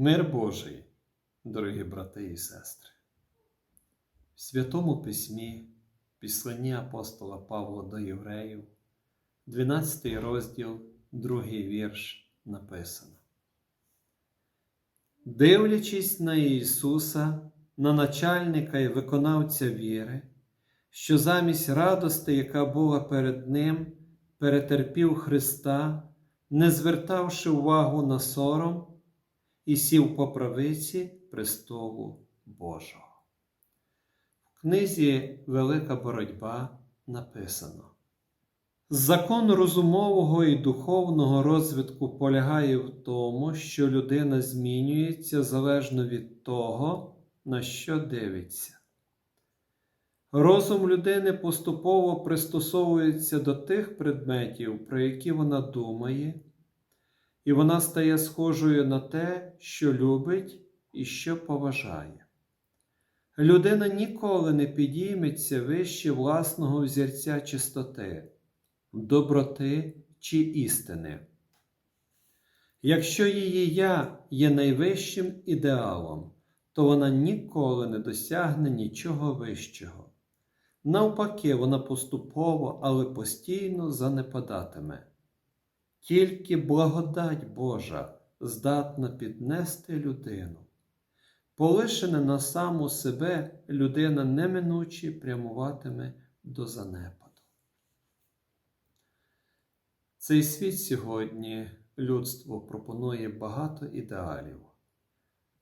Мир Божий, дорогі брати і сестри. В Святому Письмі, післанні апостола Павла до Євреїв, 12 розділ, 2 вірш написано. Дивлячись на Ісуса, на начальника і виконавця віри, що замість радости, яка була перед Ним, перетерпів Христа, не звертавши увагу на сором, і сів по правиці престолу Божого. В книзі Велика боротьба написано: Закон розумового і духовного розвитку полягає в тому, що людина змінюється залежно від того, на що дивиться. Розум людини поступово пристосовується до тих предметів, про які вона думає, і вона стає схожою на те, що любить і що поважає. Людина ніколи не підійметься вище власного взірця чистоти, доброти чи істини. Якщо її я є найвищим ідеалом, то вона ніколи не досягне нічого вищого. Навпаки, вона поступово, але постійно занепадатиме. Тільки благодать Божа здатна піднести людину. Полишена на саму себе людина неминуче прямуватиме до занепаду. Цей світ сьогодні людство пропонує багато ідеалів,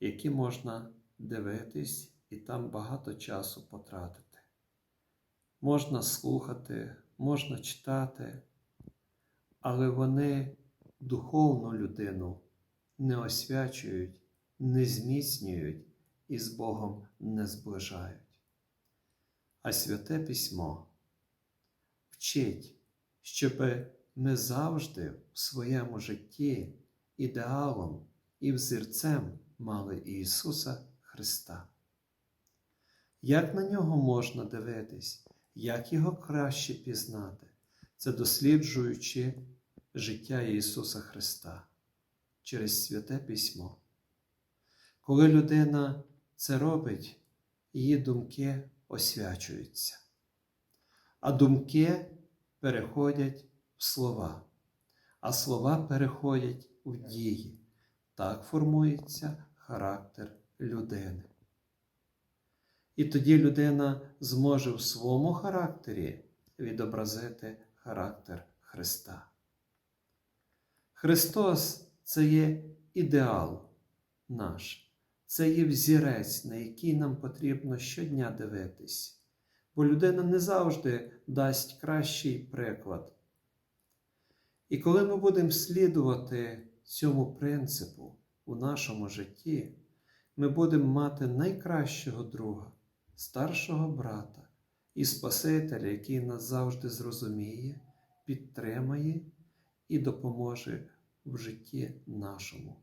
які можна дивитись і там багато часу потратити. Можна слухати, можна читати, але вони духовну людину не освячують, не зміцнюють і з Богом не зближають. А святе письмо вчить, щоб ми завжди в своєму житті ідеалом і взірцем мали Ісуса Христа. Як на нього можна дивитись, як його краще пізнати? Це досліджуючи життя Ісуса Христа через Святе Письмо. Коли людина це робить, її думки освячуються, а думки переходять в слова, а слова переходять в дії. Так формується характер людини. І тоді людина зможе в своєму характері відобразити характер Христа. Христос це є ідеал наш, це є взірець, на який нам потрібно щодня дивитись, бо людина не завжди дасть кращий приклад. І коли ми будемо слідувати цьому принципу у нашому житті, ми будемо мати найкращого друга, старшого брата і Спасителя, який нас завжди зрозуміє, підтримає і допоможе в житті нашому.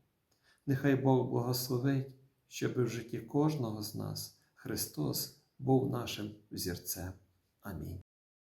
Нехай Бог благословить, щоб в житті кожного з нас Христос був нашим взірцем. Амінь.